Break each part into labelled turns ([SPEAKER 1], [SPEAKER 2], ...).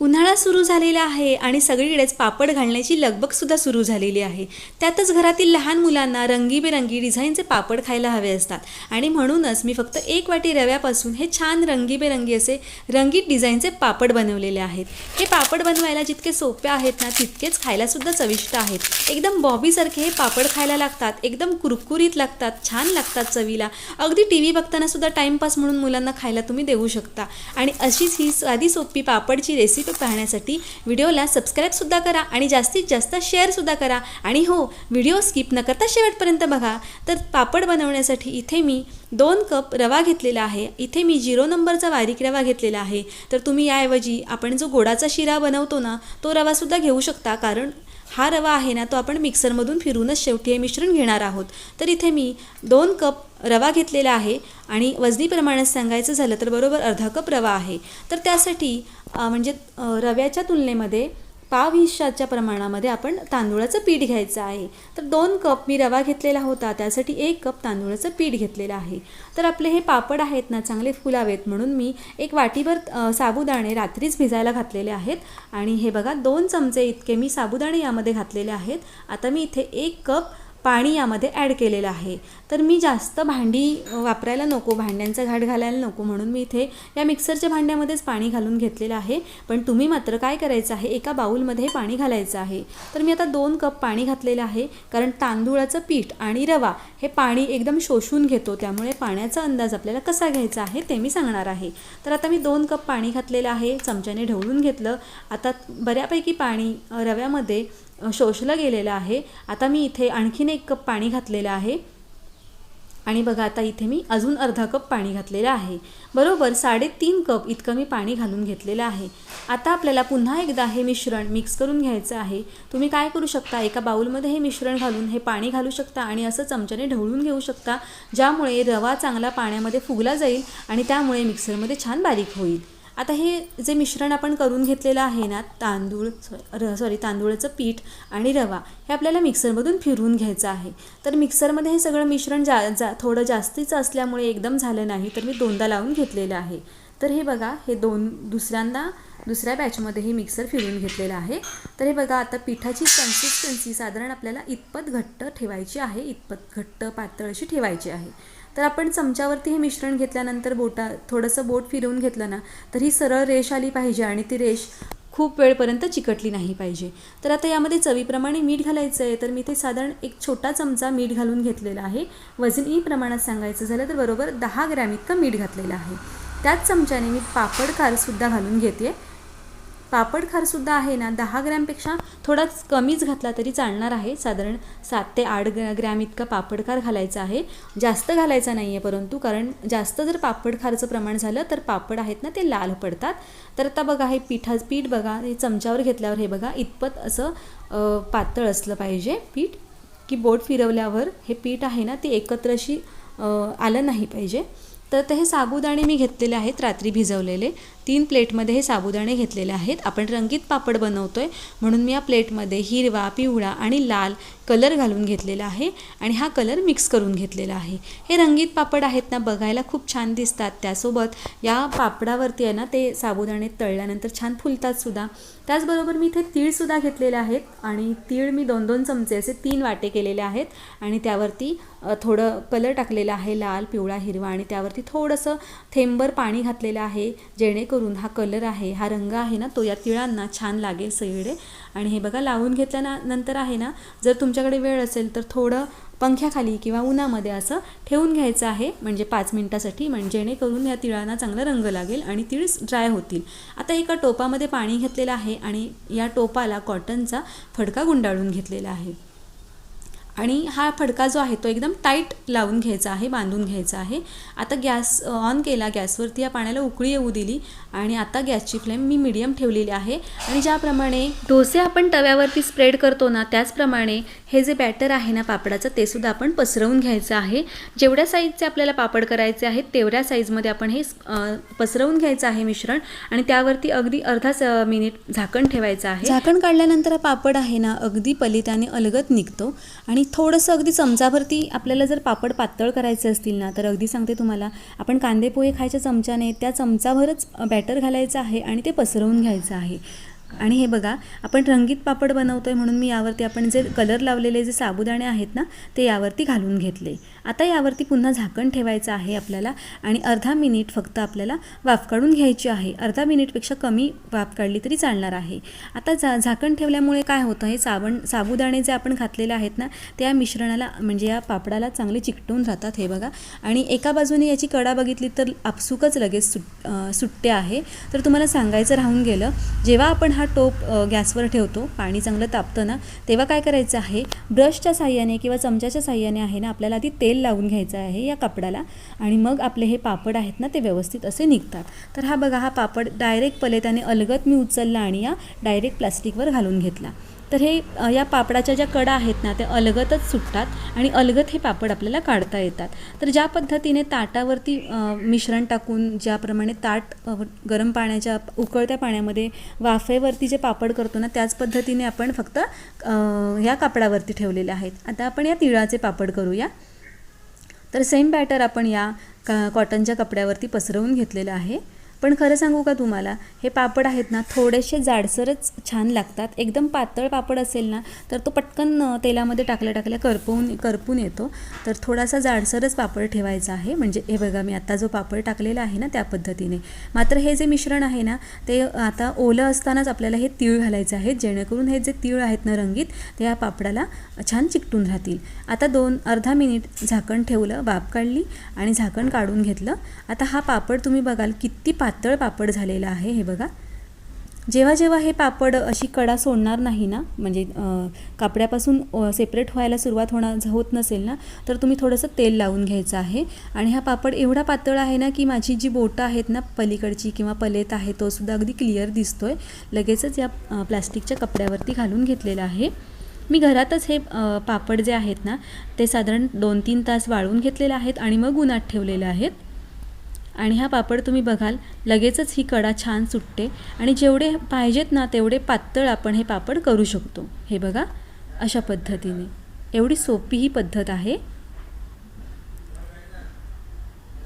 [SPEAKER 1] उन्हाळा सुरू झालेला आहे आणि सगळीकडेच पापड घालण्याची लगबगसुद्धा सुरू झालेली आहे. त्यातच घरातील लहान मुलांना रंगीबेरंगी डिझाईनचे पापड खायला हवे असतात. आणि म्हणूनच मी फक्त एक वाटी रव्यापासून हे छान रंगीबेरंगी असे रंगीत डिझाईनचे पापड बनवलेले आहेत. हे पापड बनवायला जितके सोपे आहेत ना तितकेच खायलासुद्धा चविष्ट आहेत. एकदम बॉबीसारखे हे पापड खायला लागतात एकदम कुरकुरीत लागतात छान लागतात चवीला. अगदी टी व्ही बघताना सुद्धा टाईमपास म्हणून मुलांना खायला तुम्ही देऊ शकता. आणि अशीच ही साधी सोपी पापडची रेसिपी पाहण्यासाठी व्हिडिओला सबस्क्राईबसुद्धा करा आणि जास्तीत जास्त शेअरसुद्धा करा. आणि हो व्हिडिओ स्किप न करता शेवटपर्यंत बघा. तर पापड बनवण्यासाठी इथे मी दोन कप रवा घेतलेला आहे. इथे मी झिरो नंबरचा बारीक रवा घेतलेला आहे. तर तुम्ही याऐवजी आपण जो गोडाचा शिरा बनवतो ना तो रवासुद्धा घेऊ शकता. कारण हा रवा आहे ना तो आपण मिक्सरमधून फिरूनच शेवटी हे मिश्रण घेणार आहोत. तर इथे मी दोन कप रवा घेतलेला आहे आणि वजनी प्रमाणात सांगायचं झालं तर बरोबर अर्धा कप रवा आहे. तर त्यासाठी म्हणजे रव्याच्या तुलनेमध्ये पाव हिश्शाच्या प्रमाणामध्ये आपण तांदूळाचं पीठ घ्यायचं आहे. तर दोन कप मी रवा घेतलेला होता त्यासाठी एक कप तांदूळाचं पीठ घेतलेलं आहे. तर आपले हे पापड आहेत ना चांगले फुलावेत म्हणून मी एक वाटीभर साबुदाणे रात्रीच भिजायला घातलेले आहेत. आणि हे बघा दोन चमचे इतके मी साबुदाणे यामध्ये घातलेले आहेत. आता मी इथे एक कप पाणी यामध्ये ॲड केलेलं आहे. तर मी जास्त भांडी वापरायला नको भांड्यांचा घाट घालायला नको म्हणून मी इथे या मिक्सरच्या भांड्यामध्येच पाणी घालून घेतलेलं आहे. पण तुम्ही मात्र काय करायचं आहे एका बाऊलमध्ये पाणी घालायचं आहे. तर मी आता दोन कप पाणी घातलेलं आहे कारण तांदूळाचं पीठ आणि रवा हे पाणी एकदम शोषून घेतो त्यामुळे पाण्याचा अंदाज आपल्याला कसा घ्यायचा आहे ते मी सांगणार आहे. तर आता मी दोन कप पाणी घातलेलं आहे चमच्याने ढवळून घेतलं. आता बऱ्यापैकी पाणी रव्यामध्ये शोषलं गेलेलं आहे. आता मी इथे आणखीन एक कप पाणी घातलेलं आहे. आणि बघा आता इथे मी अजून अर्धा कप पाणी घातलेलं आहे. बरोबर साडेतीन कप इतकं मी पाणी घालून घेतलेलं आहे. आता आपल्याला पुन्हा एकदा हे मिश्रण मिक्स करून घ्यायचं आहे. तुम्ही काय करू शकता? एका बाऊलमध्ये हे मिश्रण घालून हे पाणी घालू शकता आणि असं चमच्याने ढवळून घेऊ शकता ज्यामुळे रवा चांगला पाण्यामध्ये फुगला जाईल आणि त्यामुळे मिक्सरमध्ये छान बारीक होईल. आता हे जे मिश्रण आपण करून घेतलेलं आहे ना तांदूळ सॉरी तांदूळाचं पीठ आणि रवा हे आपल्याला मिक्सरमधून फिरवून घ्यायचं आहे. तर मिक्सरमध्ये हे सगळं मिश्रण जा जा थोडं जास्तीचं असल्यामुळे एकदम झालं नाही तर मी दोनदा लावून घेतलेलं आहे. तर हे बघा हे दोन दुसऱ्यांदा दुसऱ्या बॅचमध्ये हे मिक्सर फिरवून घेतलेलं आहे. तर हे बघा आता पिठाची कन्सिस्टन्सी साधारण आपल्याला इतपत घट्ट ठेवायची आहे इतपत घट्ट पातळ अशी ठेवायची आहे. तर आपण चमच्यावरती हे मिश्रण घेतल्यानंतर बोटा थोडंसं बोट फिरवून घेतलं ना तर ही सरळ रेष आली पाहिजे आणि ती रेष खूप वेळपर्यंत चिकटली नाही पाहिजे. तर आता यामध्ये चवीप्रमाणे मीठ घालायचं आहे तर मी ते साधारण एक छोटा चमचा मीठ घालून घेतलेला आहे. वजनी प्रमाणात सांगायचं झालं तर बरोबर दहा ग्रॅम इतकं मीठ घातलेलं आहे. त्याच चमच्याने मी पापड खारसुद्धा घालून घेते पापड खारसुद्धा आहे ना दहा ग्रॅमपेक्षा थोडाच कमीच घातला तरी चालणार आहे. साधारण सात ते आठ ग्रॅम इतका पापडखार घालायचा आहे. जास्त घालायचा नाही आहे परंतु कारण जास्त जर पापड खारचं प्रमाण झालं तर पापड आहेत ना ते लाल पडतात. तर आता बघा हे पिठा पीठ बघा हे चमच्यावर घेतल्यावर हे बघा इतपत असं पातळ असलं पाहिजे पीठ. की बोट फिरवल्यावर हे पीठ आहे ना ते एकत्र अशी आलं नाही पाहिजे. तर ते हे साबुदाणे मी घेतलेले आहेत रात्री भिजवलेले. तीन प्लेटमध्ये हे साबुदाणे घेतलेले आहेत. आपण रंगीत पापड बनवतो आहे म्हणून मी या प्लेटमध्ये हिरवा पिवळा आणि लाल कलर घालून घेतलेला आहे आणि हा कलर मिक्स करून घेतलेला आहे. हे रंगीत पापड आहेत ना बघायला खूप छान दिसतात. त्यासोबत या पापडावरती आहे ना ते साबुदाणे तळल्यानंतर छान फुलतात सुद्धा. त्याचबरोबर मी इथे तीळसुद्धा घेतलेले आहेत आणि तीळ मी दोन दोन चमचे असे तीन वाटे केलेले आहेत आणि त्यावरती थोडं कलर टाकलेला आहे लाल पिवळा हिरवा आणि त्यावरती थोडंसं थेंबर पाणी घातलेलं आहे जेणेकरून करून हा कलर आहे हा रंग आहे ना तो या तिळांना छान लागेल सगळीकडे. आणि हे बघा लावून घेतल्यानंतर आहे ना जर तुमच्याकडे वेळ असेल तर थोडं पंख्याखाली किंवा उन्हामध्ये असं ठेवून घ्यायचं आहे. म्हणजे पाच मिनटासाठी म्हणजे जेणेकरून या तिळांना चांगला रंग लागेल आणि तीळ ड्राय होतील. आता एका टोपामध्ये पाणी घेतलेलं आहे आणि या टोपाला कॉटनचा फडका गुंडाळून घेतलेला आहे. आणि हा फडका जो आहे तो एकदम टाईट लावून घ्यायचा आहे बांधून घ्यायचा आहे. आता गॅस ऑन केला गॅसवरती या पाण्याला उकळी येऊ दिली आणि आता गॅसची फ्लेम मी मिडियम ठेवलेली आहे. आणि ज्याप्रमाणे डोसे आपण तव्यावरती स्प्रेड करतो ना त्याचप्रमाणे हे जे बॅटर आहे ना पापडाचं ते सुद्धा आपण पसरवून घ्यायचं आहे. जेवढ्या साईजचे आपल्याला पापड करायचे आहेत तेवढ्या साईजमध्ये आपण हे पसरवून घ्यायचं आहे मिश्रण. आणि त्यावरती अगदी अर्धाच मिनिट झाकण ठेवायचं आहे. झाकण काढल्यानंतर हा पापड आहे ना अगदी पलिताने अलगत निघतो. आणि थोडंसं अगदी चमचाभरती आपल्याला जर पापड पातळ करायचे असतील ना तर अगदी सांगते तुम्हाला आपण कांदे पोहे खायच्या चमच्याने त्या चमचाभरच बॅटर घालायचं आहे आणि ते पसरवून घ्यायचं आहे. आणि हे बघा आपण रंगीत पापड बनवतो आहे म्हणून मी यावरती आपण जे कलर लावलेले जे साबुदाणे आहेत ना ते यावरती घालून घेतले. आता यावरती पुन्हा झाकण ठेवायचं आहे आपल्याला आणि अर्धा मिनिट फक्त आपल्याला वाफ काढून घ्यायची आहे. अर्धा मिनिटपेक्षा कमी वाफ काढली तरी चालणार आहे. आता झा झाकण ठेवल्यामुळे काय होतं हे साबण साबुदाणे जे आपण घातलेले आहेत ना त्या मिश्रणाला म्हणजे या पापडाला चांगले चिकटून राहतात हे बघा. आणि एका बाजूने याची कडा बघितली तर आपसुकच लगेच सुट सुट्टे आहे. तर तुम्हाला सांगायचं राहून गेलं जेव्हा आपण हा टोप गॅसवर ठेवतो पाणी चांगलं तापतं ना तेव्हा काय करायचं आहे? ब्रशच्या साह्याने किंवा चमच्याच्या साह्याने आहे ना आपल्याला आधी तेल लावून घ्यायचं आहे या कपड्याला आणि मग आपले हे पापड आहेत ना ते व्यवस्थित असे निघतात. तर हा बघा हा पापड डायरेक्ट पलेताने अलगत मी उचलला आणि या डायरेक्ट प्लास्टिकवर घालून घेतला. तर हे या पापडाच्या ज्या कडा आहेत ना ते अलगतच सुटतात आणि अलगत हे पापड आपल्याला काढता येतात. तर ज्या पद्धतीने ताटावरती मिश्रण टाकून ज्याप्रमाणे ताट गरम पाण्याच्या उकळत्या पाण्यामध्ये वाफेवरती जे पापड करतो ना त्याच पद्धतीने आपण फक्त ह्या कापडावरती ठेवलेले आहेत. आता आपण या तिळाचे पापड करूया. तर सेम बॅटर आपण या का कॉटनच्या कपड्यावरती पसरवून घेतलेलं आहे. पण खरं सांगू का तुम्हाला? हे पापड आहेत ना थोडेसे जाडसरच छान लागतात. एकदम पातळ पापड असेल ना तर तो पटकन तेलामध्ये टाकल्या टाकल्या करपवून करपून येतो. तर थोडासा जाडसरच पापड ठेवायचा आहे. म्हणजे हे बघा मी आता जो पापड टाकलेला आहे ना त्या पद्धतीने. मात्र हे जे मिश्रण आहे ना ते आता ओलं असतानाच आपल्याला हे तीळ घालायचे आहेत जेणेकरून हे जे तीळ आहेत ना रंगीत ते या पापडाला छान चिकटून राहतील. आता दोन अर्धा मिनिट झाकण ठेवलं वाफ काढली आणि झाकण काढून घेतलं. आता हा पापड तुम्ही बघाल किती पातळ पापड झालेला आहे हे बघा. जेव्हा जेव्हा हे पापड अशी कडा सोडणार नाही ना म्हणजे कापड्यापासून सेपरेट व्हायला सुरुवात होणार होत नसेल ना तर तुम्ही थोडंसं तेल लावून घ्यायचं आहे. आणि हा पापड एवढा पातळ आहे ना की माझी जी बोटं आहेत ना पलीकडची किंवा पलेत आहे तो सुद्धा अगदी क्लिअर दिसतो आहे लगेचच या प्लॅस्टिकच्या प्लास्टिकच्या कपड्यावरती घालून घेतलेला आहे. मी घरातच हे पापड जे आहेत ना ते साधारण दोन तीन तास वाळवून घेतलेले आहेत आणि मग उन्हात ठेवलेले आहेत. आणि हा पापड तुम्ही बघाल लगेचच ही कडा छान सुटते आणि जेवढे पाहिजेत ना तेवढे पातळ आपण हे पापड करू शकतो. हे बघा अशा पद्धतीने. एवढी सोपी ही पद्धत आहे.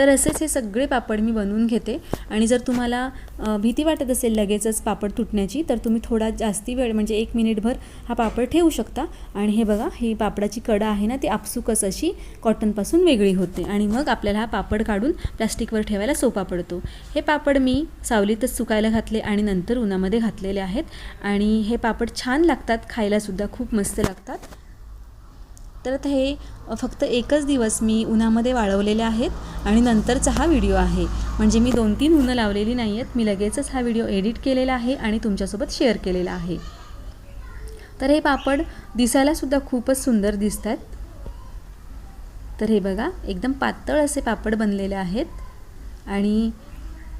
[SPEAKER 1] तर असेच हे सगळे पापड मी बनवून घेते. आणि जर तुम्हाला भीती वाटत असेल लगेचच पापड तुटण्याची तर तुम्ही थोडा जास्ती वेळ म्हणजे एक मिनिटभर हा पापड ठेवू शकता. आणि हे बघा ही पापडाची कडा आहे ना ती आपसुकच अशी कॉटनपासून वेगळी होते. आणि मग आपल्याला हा पापड काढून प्लास्टिकवर ठेवायला सोपा पडतो. हे पापड मी सावलीतच सुकायला घातले आणि नंतर उन्हामध्ये घातलेले आहेत. आणि हे पापड छान लागतात खायलासुद्धा खूप मस्त लागतात. तर हे फक्त एकच दिवस मी उन्हामध्ये वाळवलेले आहेत आणि नंतरचा हा व्हिडिओ आहे. म्हणजे मी दोन तीन उन्हं लावलेली नाही आहेत मी लगेचच हा व्हिडिओ एडिट केलेला आहे आणि तुमच्यासोबत शेअर केलेला आहे. तर हे पापड दिसायलासुद्धा खूपच सुंदर दिसतात तर हे बघा एकदम पातळ असे पापड बनलेले आहेत. आणि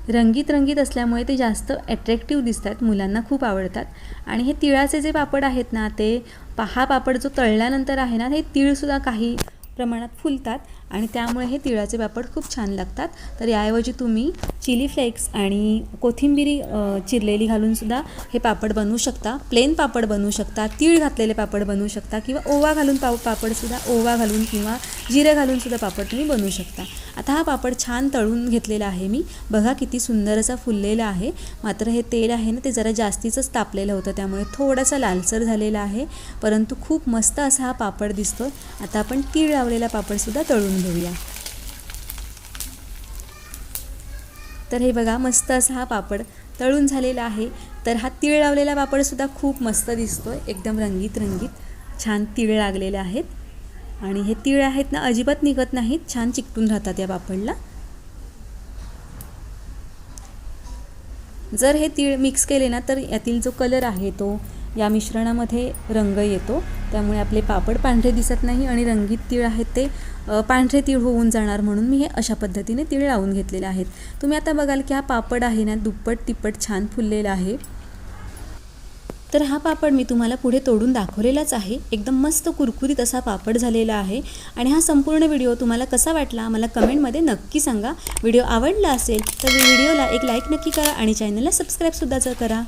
[SPEAKER 1] रंगीत रंगीत असल्यामुळे ते जास्त ॲट्रॅक्टिव्ह दिसतात मुलांना खूप आवडतात. आणि हे तिळाचे जे पापड आहेत ना ते पा हा पापड जो तळल्यानंतर आहे ना हे तिळसुद्धा काही प्रमाणात फुलतात आणि त्यामुळे हे तिळाचे पापड खूप छान लागतात. तर याऐवजी तुम्ही चिली फ्लेक्स आणि कोथिंबिरी चिरलेली घालूनसुद्धा हे पापड बनवू शकता. प्लेन पापड बनवू शकता तीळ घातलेले पापड बनवू शकता किंवा ओवा घालून पाव पापडसुद्धा ओवा घालून किंवा जिरे घालूनसुद्धा पापड तुम्ही बनवू शकता. आता हा पापड छान तळून घेतलेला आहे मी. बघा किती सुंदर असा फुललेला आहे. मात्र हे तेल आहे ना ते जरा जास्तीचंच तापलेलं होतं त्यामुळे थोडासा लालसर झालेला आहे. परंतु खूप मस्त असा हा पापड दिसतो आता आपण तीळ लावलेला पापडसुद्धा तळून घेऊया. तर हे बघा मस्त असा हा पापड तळून झालेला आहे. तर हा तीळ लावलेला पापडसुद्धा खूप मस्त दिसतो एकदम रंगीत रंगीत. छान तीळ लागलेले आहेत. आणि हे तीळ आहेत ना अजिबात निघत नाहीत छान चिकटून राहतात या पापडला. जर हे तीळ मिक्स केले ना तर यातील जो कलर आहे तो या मिश्रणामध्ये रंग येतो. त्यामुळे आपले पापड पांढरे दिसत नाही आणि रंगीत तीळ आहेत ते पांढरे तीळ होऊन जाणार म्हणून मी हे अशा पद्धतीने तीळ लावून घेतलेले आहेत. तुम्ही आता बघाल की हा पापड आहे ना दुप्पट तिप्पट छान फुललेला आहे. तर हा पापड मी तुम्हाला पुढे तोडून दाखवलेलाच आहे. एकदम मस्त कुरकुरीत असा पापड झालेला आहे. आणि हा संपूर्ण व्हिडिओ तुम्हाला कसा वाटला मला कमेंटमध्ये नक्की सांगा. व्हिडिओ आवडला असेल तर व्हिडिओला एक लाईक नक्की करा आणि चॅनलला सबस्क्राईबसुद्धा करा.